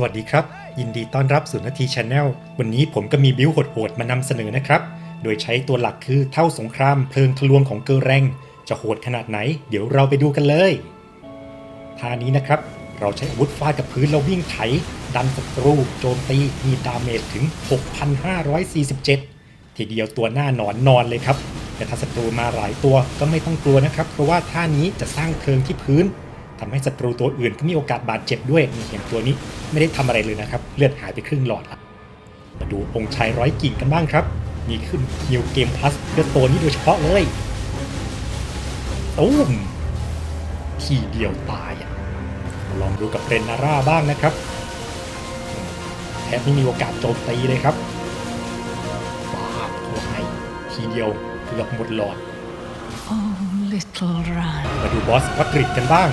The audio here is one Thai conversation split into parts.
สวัสดีครับ ยินดีต้อนรับสู่นาทีชาแนลวันนี้ผมก็มีบิวโหดๆมานำเสนอนะครับ โดยใช้ตัวหลักคือเท่าสงครามเพลิงทะลวงของเกอแรง จะโหดขนาดไหน เดี๋ยวเราไปดูกันเลยท่านี้นะครับ เราใช้อาวุธฟาดกับพื้นแล้ววิ่งไถ ดันศัตรูโจมตีมีดาเมจถึง 6,547 ทีเดียวตัวหน้าหนอนนอนเลยครับแต่ถ้าศัตรูมาหลายตัวก็ไม่ต้องกลัวนะครับ เพราะว่าท่านี้จะสร้างเพลิงที่พื้น ทำให้ศัตรูตัวอื่นก็มีโอกาสบาดเจ็บด้วยนี่อย่างตัวนี้ไม่ได้ทำอะไรเลยนะครับ เลือดหายไปครึ่งหลอดละมาดูองค์ชายร้อยกิ่งกันบ้างครับ มีขึ้นนิวเกมพลัสเพื่อตัวนี้โดยเฉพาะเลยตุ้มทีเดียวตายอะมาลองดูกับเรนนาร่าบ้างนะครับแทบไม่มีโอกาสโจมตีเลยครับว้าวโอ้ให้ทีเดียวเกือบหมดหลอด Oh, little run. มาดูบอสวัตริกกันบ้าง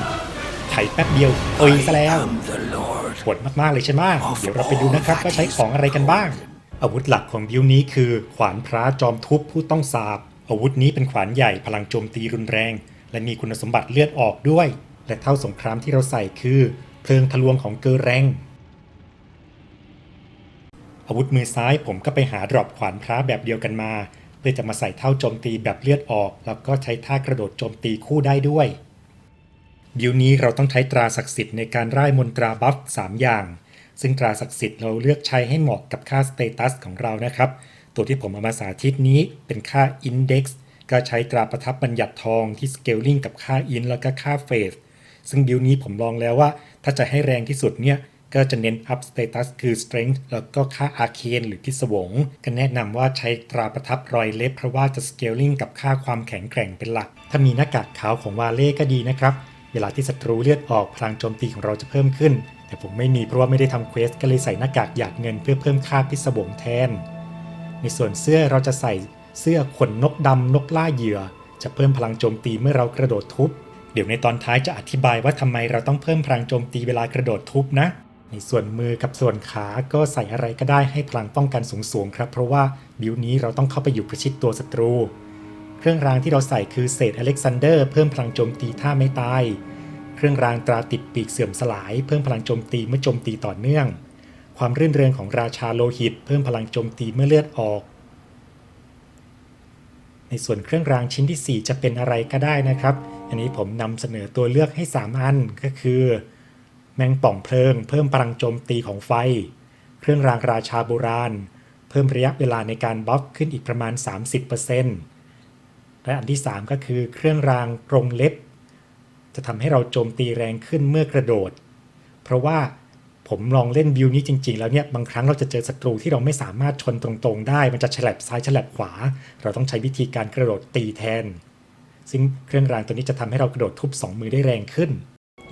ไถแป๊บเดียวตุยซะแล้ว am the Lord โหดมากๆเลยใช่ไหมเดี๋ยวเราไปดูนะครับว่าใช้ของอะไรกันบ้าง อาวุธหลักของบิวนี้คือ ขวานพระจอมทุบผู้ต้องสาบ อาวุธนี้เป็นขวานใหญ่พลังโจมตีรุนแรง และมีคุณสมบัติเลือดออกด้วย และเท่าสงครามที่เราใส่คือเพลิงทะลวงของเกอแรงอาวุธมือซ้ายผมก็ไปหาดรอปขวานพระแบบเดียวกันมา เพื่อจะมาใส่เท่าโจมตีแบบเลือดออก แล้วก็ใช้ท่ากระโดดโจมตีคู่ได้ด้วย บิวนี้เราต้องใช้ตราศักดิ์สิทธิ์ในการร่ายมนตราบัฟ3อย่าง ซึ่งตราศักดิ์สิทธิ์เราเลือกใช้ให้เหมาะกับค่าสเตตัสของเรานะครับ ตัวที่ผมเอามาสาธิตนี้เป็นค่า Index ก็ใช้ตราประทับบัญญัติทองที่ Scaling กับค่า In แล้วก็ค่า Phase ซึ่งบิวนี้ผมลองแล้วว่า ถ้าจะให้แรงที่สุดเนี่ยก็จะเน้น up status คือ strength แล้วก็ค่า arcane หรือพิศวง ก็แนะนำว่าใช้ตราประทับรอยเล็บเพราะว่าจะ scaling กับค่าความแข็งแกร่งเป็นหลัก ถ้ามีหน้ากากขาวของวาเล่ก็ดีนะครับ เวลาที่ศัตรูเลือดออกพลังโจมตีของเราจะเพิ่มขึ้น แต่ผมไม่มีเพราะว่าไม่ได้ทำเควสก็เลยใส่หน้ากากหยาดเงินเพื่อเพิ่มค่าพิศวงแทน ในส่วนเสื้อเราจะใส่เสื้อขนนกดำนกล่าเหยื่อ จะเพิ่มพลังโจมตีเมื่อเรากระโดดทุบ เดี๋ยวในตอนท้ายจะอธิบายว่าทำไมเราต้องเพิ่มพลังโจมตีเวลากระโดดทุบนะ ในส่วนมือกับส่วนขาก็ใส่อะไรก็ได้ให้พลังป้องกันสูงๆครับ เพราะว่าบิวนี้เราต้องเข้าไปอยู่ประชิดตัวศัตรู เครื่องรางที่เราใส่คือเศษอเล็กซานเดอร์เพิ่มพลังโจมตีถ้าไม่ตาย เครื่องรางตราติดปีกเสื่อมสลายเพิ่มพลังโจมตีเมื่อโจมตีต่อเนื่อง ความรื่นเริงของราชาโลหิต เพิ่มพลังโจมตีเมื่อเลือดออก ในส่วนเครื่องรางชิ้นที่ 4 จะเป็นอะไรก็ได้นะครับ อันนี้ผมนำเสนอตัวเลือกให้ 3 อันก็คือ แมงป่องเพลิง เพิ่มพลังโจมตีของไฟ เครื่องรางราชาโบราณ เพิ่มระยะเวลาในการบล็อกขึ้นอีกประมาณ 30% และอันที่ 3 ก็คือเครื่องรางกรงเล็บ จะทำให้เราโจมตีแรงขึ้นเมื่อกระโดด เพราะว่าผมลองเล่นบิวนี้จริง ๆ แล้วเนี่ยบางครั้งเราจะเจอศัตรูที่เราไม่สามารถชนตรงๆ ได้ มันจะฉลับซ้ายฉลับขวา เราต้องใช้วิธีการกระโดดตีแทน ซึ่งเครื่องรางตัวนี้จะทำให้เรากระโดดทุบ 2 มือได้แรงขึ้น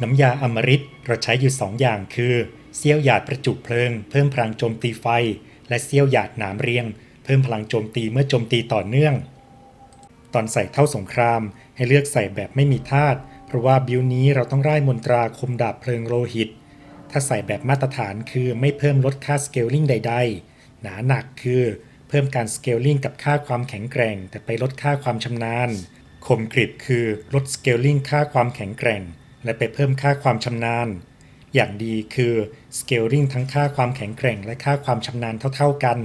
น้ำยาอมฤตเราใช้อยู่ 2 อย่างคือเสี้ยวหยาดประจุเพลิง เพิ่มพลังโจมตีไฟ และเสี้ยวหยาดหนามเรียง เพิ่มพลังโจมตีเมื่อโจมตีต่อเนื่อง ตอนใส่เท่าสงคราม ให้เลือกใส่แบบไม่มีธาตุเพราะว่าบิวนี้เราต้องร่ายมนตราคมดาบเพลิงโลหิต ถ้าใส่แบบมาตรฐานคือไม่เพิ่มลดค่าสเกลลิงใด ๆ หนาหนักคือ เพิ่มการสเกลลิงกับค่าความแข็งแกร่ง แต่ไปลดค่าความชำนาญคมกริบคือลดสเกลลิงค่าความแข็งแกร่ง และไปเพิ่มค่าความชำนาญ อย่างดีคือสเกลลิงทั้งค่าความแข็งแกร่ง และค่าความชำนาญเท่าๆกัน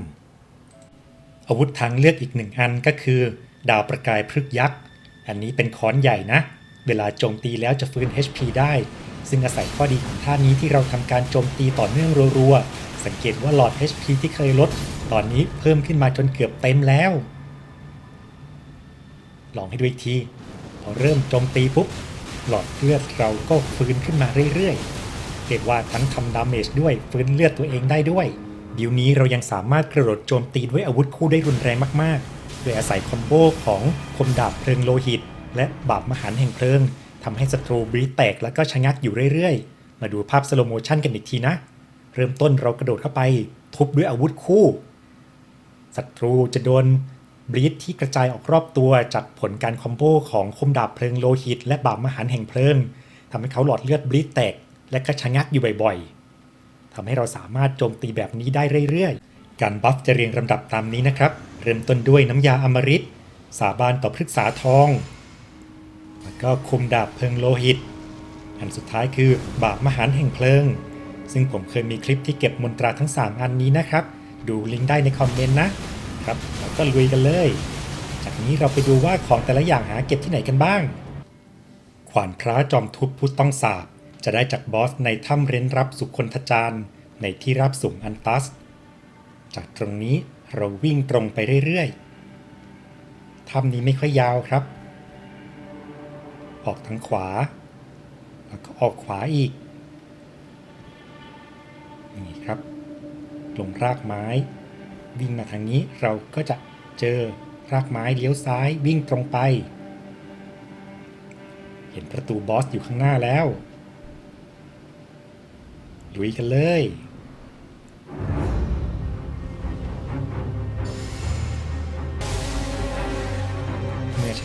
อาวุธทางเลือกอีกหนึ่งอันก็คือ ดาวประกายพฤกษ์ยักษ์ อันนี้เป็นค้อนใหญ่นะ เวลาโจมตีแล้วจะฟื้น HP ได้ ซึ่งอาศัยข้อดีของท่านี้ที่เราทำการโจมตีต่อเนื่องรัวๆ สังเกตว่าหลอด HP ที่เคยลด ตอนนี้เพิ่มขึ้นมาจนเกือบเต็มแล้ว ลองให้ดูอีกที พอเริ่มโจมตีปุ๊บ หลอดเลือดเราก็ฟื้นขึ้นมาเรื่อยๆ เรียกว่าทั้งทำดาเมจด้วยฟื้นเลือดตัวเองได้ด้วยบิวนี้เรายังสามารถกระโดดโจมตีด้วยอาวุธคู่ได้รุนแรงมากๆ โดยอาศัยคอมโบของคมดาบเพลิงโลหิต และบาบมหันต์แห่งเพลิงทำให้ศัตรูบรีดแตกแล้วก็ชะงักอยู่เรื่อยๆ มาดูภาพสโลโมชันกันอีกทีนะ เริ่มต้นเรากระโดดเข้าไป ทุบด้วยอาวุธคู่ศัตรูจะโดนบลีดที่กระจายออกรอบตัวจากผลการคอมโบของคมดาบเพลิงโลหิต และบาบมหันต์แห่งเพลิงทำให้เขาหลอดเลือดบลีดแตก และก็ชะงักอยู่บ่อยๆทำให้เราสามารถโจมตีแบบนี้ได้เรื่อยๆ การบัฟจะเรียงลำดับตามนี้นะครับ เริ่มต้นด้วยน้ำยาอมฤตสาบานต่อพฤกษาทอง แล้วก็คุมดาบเพลิงโลหิต อันสุดท้ายคือบาบมหันแห่งเพลิง ซึ่งผมเคยมีคลิปที่เก็บมนตราทั้ง 3 อันนี้นะครับ ดูลิงก์ได้ในคอมเมนต์นะครับแล้วก็ลุยกันเลย จากนี้เราไปดูว่าของแต่ละอย่างหาเก็บที่ไหนกันบ้าง ขวานพระจอมทุบผู้ต้องสาบจะได้จากบอสในถ้ำเร้นรับสุคนทจารย์ในที่ราบสูงอันตัส จากตรงนี้ เราวิ่งตรงไปเรื่อยๆ ถ้ำนี้ไม่ค่อยยาวครับ ออกทางขวา แล้วก็ออกขวาอีก นี่ครับ ลงรากไม้ วิ่งมาทางนี้เราก็จะเจอรากไม้เลี้ยวซ้ายวิ่งตรงไป เห็นประตูบอสอยู่ข้างหน้าแล้วลุยกันเลย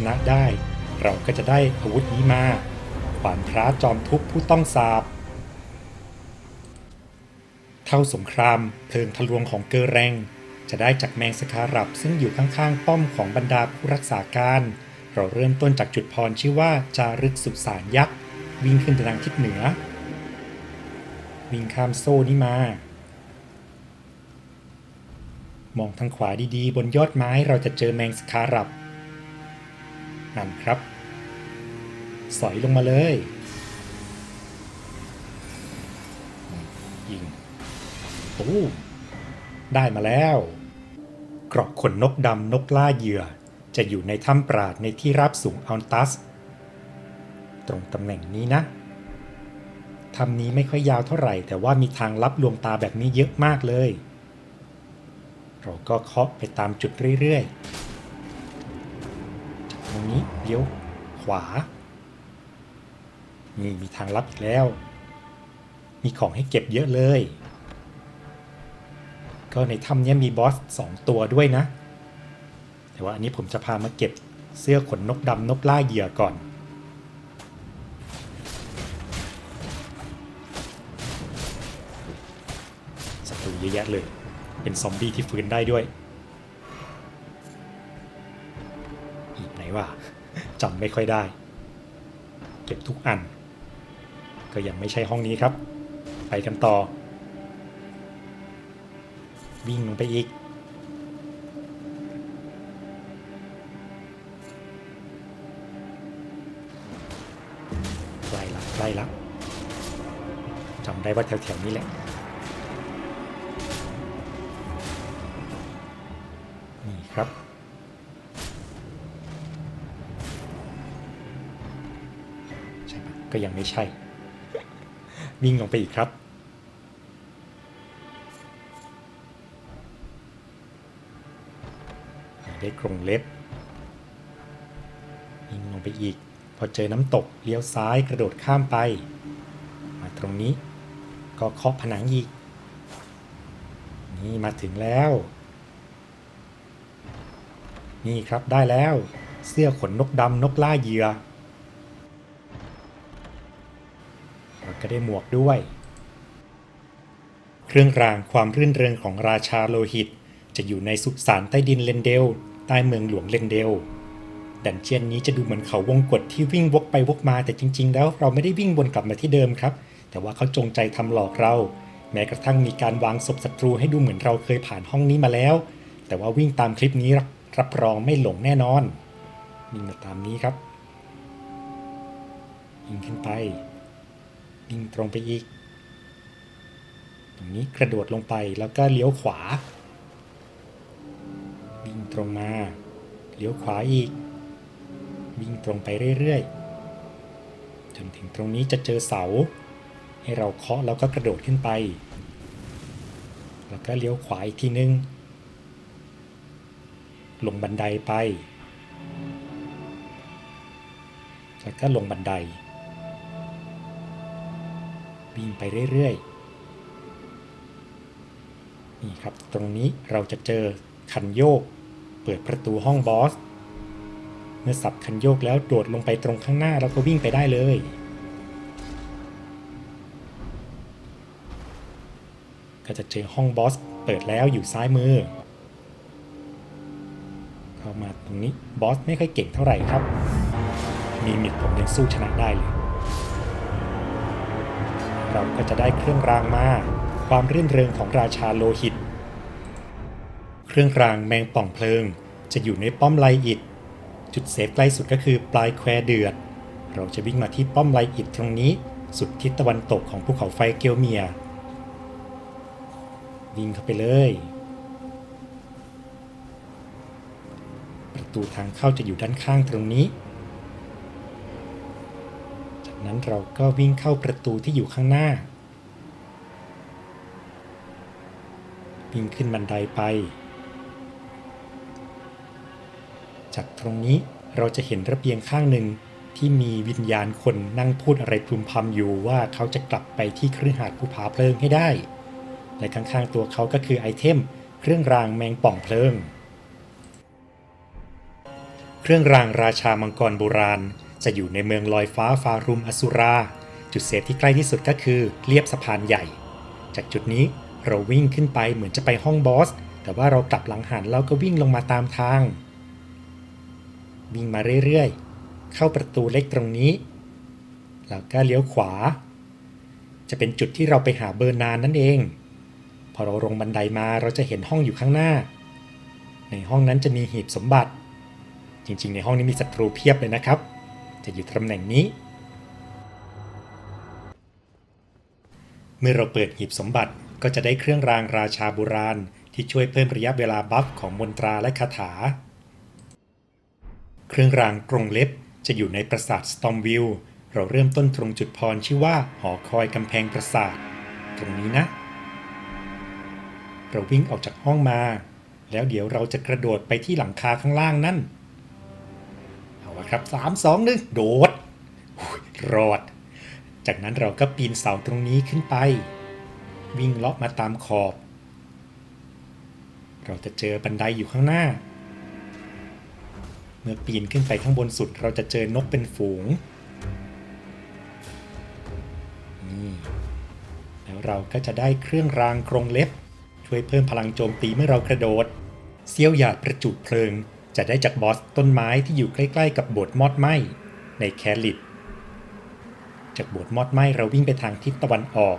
นะได้ เราก็จะได้อาวุธนี้มาขวานพระจอมทุบผู้ต้องสาบเท่าสงครามเพลิงทะลวงของเกอแรง จะได้จากแมงสคารับซึ่งอยู่ข้างๆป้อมของบรรดาผู้รักษาการ เราเริ่มต้นจากจุดพรชื่อว่าจารึกสุสานยักษ์วิ่งขึ้นไปทางทิศเหนือ วิ่งข้ามโซ่นี้มา มองทางขวาดีๆ บนยอดไม้เราจะเจอแมงสคารับ นั่นครับ สอยลงมาเลยยิงโอ้ได้มาแล้วกรอกขนนกดำนกล่าเหยื่อ จะอยู่ในถ้ำปราดในที่ราบสูงอัลตัส ตรงตำแหน่งนี้นะถ้ำนี้ไม่ค่อยยาวเท่าไหร่ แต่ว่ามีทางลับลวงตาแบบนี้เยอะมากเลย เราก็เคาะไปตามจุดเรื่อยๆางนี้เลี้ยวขวา นี่มีทางลับอีกแล้ว มีของให้เก็บเยอะเลย ก็ในถ้ำนี้มีบอสสองตัวด้วยนะ แต่ว่าอันนี้ผมจะพามาเก็บเสื้อขนนกดำนกล่าเหยื่อก่อนศัตรูเยอะแยะเลย เป็นซอมบี้ที่ฟื้นได้ด้วย วะจำไม่ค่อยได้ เก็บทุกอัน ก็ยังไม่ใช่ห้องนี้ครับ ไปกันต่อ วิ่งลงไปอีก ใกล้ละใกล้ละจำได้ว่าแถวๆนี้แหละนี่ครับ ก็ยังไม่ใช่ วิ่งลงไปอีกครับ ได้กรงเล็บ วิ่งลงไปอีก พอเจอน้ำตกเลี้ยวซ้ายกระโดดข้ามไป มาตรงนี้ ก็เคาะผนังอีก นี่มาถึงแล้ว นี่ครับได้แล้วเสื้อขนนกดำนกล่าเหยื่อเรา ก็ได้หมวกด้วย เครื่องรางความรื่นเริงของราชาโลหิต จะอยู่ในสุสานใต้ดินเลนเดล ใต้เมืองหลวงเลนเดล ดันเจียนนี้จะดูเหมือนเขาวงกฏที่วิ่งวกไปวกมาแต่จริง ๆ แล้วเราไม่ได้วิ่งวนกลับมาที่เดิมครับ แต่ว่าเขาจงใจทำหลอกเรา แม้กระทั่งมีการวางศพศัตรูให้ดูเหมือนเราเคยผ่านห้องนี้มาแล้ว แต่ว่าวิ่งตามคลิปนี้รับรองไม่หลงแน่นอนวิ่งมาตามนี้ครับวิ่งขึ้นไป วิ่งตรงไปอีก ตรงนี้กระโดดลงไปแล้วก็เลี้ยวขวา วิ่งตรงมา เลี้ยวขวาอีก วิ่งตรงไปเรื่อยๆ จนถึงตรงนี้จะเจอเสา ให้เราเคาะแล้วก็กระโดดขึ้นไป แล้วก็เลี้ยวขวาอีกทีนึง ลงบันไดไป แล้วก็ลงบันได วิ่งไปเรื่อยๆ นี่ครับ ตรงนี้เราจะเจอคันโยก เปิดประตูห้องบอส เมื่อสับคันโยกแล้วโดดลงไปตรงข้างหน้า แล้วก็วิ่งไปได้เลย ก็จะเจอห้องบอส เปิดแล้วอยู่ซ้ายมือ เข้ามาตรงนี้บอสไม่ค่อยเก่งเท่าไหร่ครับ มีมิดผมยังสู้ชนะได้เลย เราก็จะได้เครื่องรางมา ความรื่นเริงของราชาโลหิต เครื่องรางแมงป่องเพลิง จะอยู่ในป้อมไลอิดจุดเซฟใกล้สุดก็คือปลายแควเดือด เราจะวิ่งมาที่ป้อมไลอิดตรงนี้ สุดทิศตะวันตกของภูเขาไฟเกลเมีย วิ่งเข้าไปเลย ประตูทางเข้าจะอยู่ด้านข้างตรงนี้ นั้นเราก็วิ่งเข้าประตูที่อยู่ข้างหน้า วิ่งขึ้นบันไดไป จากตรงนี้เราจะเห็นระเบียงข้างหนึ่งที่มีวิญญาณคนนั่งพูดอะไรพลุมพำอยู่ว่าเขาจะกลับไปที่เครือหาดภูผาเพลิงให้ได้ และข้างๆตัวเขาก็คือไอเทม เครื่องรางแมงป่องเพลิง เครื่องรางราชามังกรโบราณ จะอยู่ในเมืองลอยฟ้าฟารุมอสุรา จุดเซฟที่ใกล้ที่สุดก็คือเรียบสะพานใหญ่ จากจุดนี้เราวิ่งขึ้นไปเหมือนจะไปห้องบอส แต่ว่าเรากลับหลังหันแล้วก็วิ่งลงมาตามทาง วิ่งมาเรื่อยๆ เข้าประตูเล็กตรงนี้ แล้วก็เลี้ยวขวา จะเป็นจุดที่เราไปหาเบอร์นานนั่นเอง พอเราลงบันไดมาเราจะเห็นห้องอยู่ข้างหน้า ในห้องนั้นจะมีหีบสมบัติ จริงๆ ในห้องนี้มีศัตรูเพียบเลยนะครับ จะอยู่ตำแหน่งนี้ เมื่อเราเปิดหีบสมบัติก็จะได้เครื่องรางราชาโบราณ ที่ช่วยเพิ่มระยะเวลาบัฟของมนตราและคาถา เครื่องรางกรงเล็บจะอยู่ในปราสาทสตอมวิลเราเริ่มต้นตรงจุดพรชื่อว่าหอคอยกำแพงปราสาท ตรงนี้นะ เราวิ่งออกจากห้องมา แล้วเดี๋ยวเราจะกระโดดไปที่หลังคาข้างล่างนั่น เอาละครับ3 2 1โดดรอด จากนั้นเราก็ปีนเสาตรงนี้ขึ้นไป วิ่งเลาะมาตามขอบ เราจะเจอบันไดอยู่ข้างหน้า เมื่อปีนขึ้นไปข้างบนสุด เราจะเจอนกเป็นฝูงนี่แล้วเราก็จะได้เครื่องรางกรงเล็บ ช่วยเพิ่มพลังโจมตีเมื่อเรากระโดดเสี้ยวหยาดประจุเพลิง จะได้จากบอสต้นไม้ที่อยู่ใกล้ๆ กับโบสถ์มอดไหมในแคลิดจากโบสถ์มอดไหมเราวิ่งไปทางทิศตะวันออก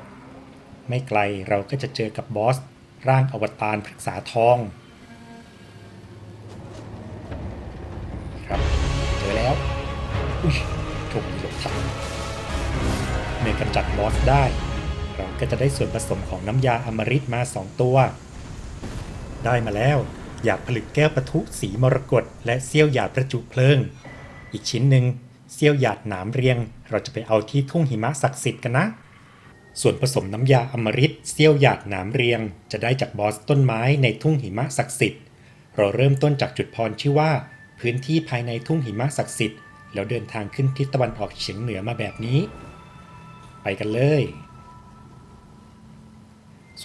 ไม่ไกลเราก็จะเจอกับบอสร่างอวตารพฤกษาทองครับเจอแล้ว อุ้ยถูกหลบทันเมื่อกำจัดบอสได้ เราก็จะได้ส่วนผสมของน้ำยาอมฤตมา 2 ตัว ได้มาแล้ว หยาดผลึกแก้วปะทุสีมรกตและเสี้ยวหยาดประจุเพลิง อีกชิ้นหนึ่งเสี้ยวหยาดหนามเรียง เราจะไปเอาที่ทุ่งหิมะศักดิ์สิทธิ์กันนะ ส่วนผสมน้ำยาอมฤตเสี้ยวหยาดหนามเรียง จะได้จากบอสต้นไม้ในทุ่งหิมะศักดิ์สิทธิ์เราเริ่มต้นจากจุดพรชื่อว่า พื้นที่ภายในทุ่งหิมะศักดิ์สิทธิ์แล้วเดินทางขึ้นทิศตะวันออกเฉียงเหนือมาแบบนี้ ไปกันเลย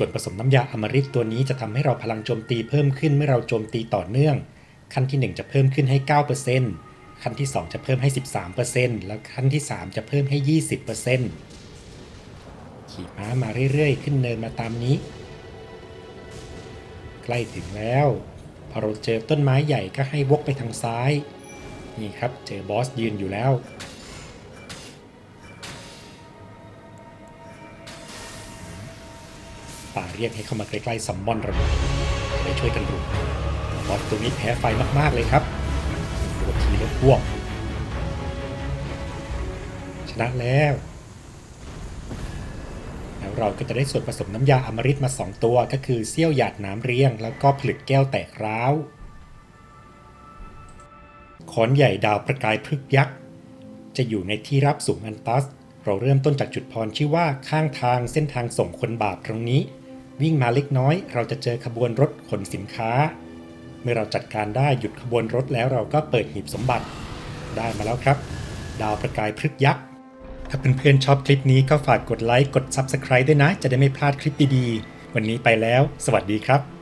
ส่วนผสมน้ำยาอมฤตตัวนี้จะทำให้เราพลังโจมตีเพิ่มขึ้นเมื่อเราโจมตีต่อเนื่อง ขั้นที่ 1 จะเพิ่มขึ้นให้ 9%ขั้นที่ 2 จะเพิ่มให้ 13%แล้วขั้นที่ 3 จะเพิ่มให้ 20%ขี่ม้ามาเรื่อยๆ ขึ้นเนินมาตามนี้ ใกล้ถึงแล้ว พอเราเจอต้นไม้ใหญ่ก็ให้วกไปทางซ้าย นี่ครับเจอบอสยืนอยู่แล้ว ป่าเรียกให้เข้ามาใกล้ๆซัมมอนระเบิดไปช่วยกันรุมบอสตัวนี้แพ้ไฟมากๆเลยครับโดดทีแล้วพวก ชนะแล้ว แล้วเราก็จะได้ส่วนผสมน้ำยาอมฤตมา 2 ตัวก็คือเสี้ยวหยาดน้ำเรียง แล้วก็ผลึกแก้วแตกร้าวขอนใหญ่ดาวประกายพฤกษ์ยักษ์ จะอยู่ในที่รับสูงอันตัส เราเริ่มต้นจากจุดพรชื่อว่าข้างทางเส้นทางส่งคนบาปตรงนี้ วิ่งมาเล็กน้อย เราจะเจอขบวนรถขนสินค้า เมื่อเราจัดการได้หยุดขบวนรถแล้วเราก็เปิดหีบสมบัติ ได้มาแล้วครับ ดาวประกายพฤกยักษ์ ถ้าเพื่อนๆชอบคลิปนี้ก็ฝากกดไลค์กด Subscribe ด้วยนะ จะได้ไม่พลาดคลิปดีๆ วันนี้ไปแล้ว สวัสดีครับ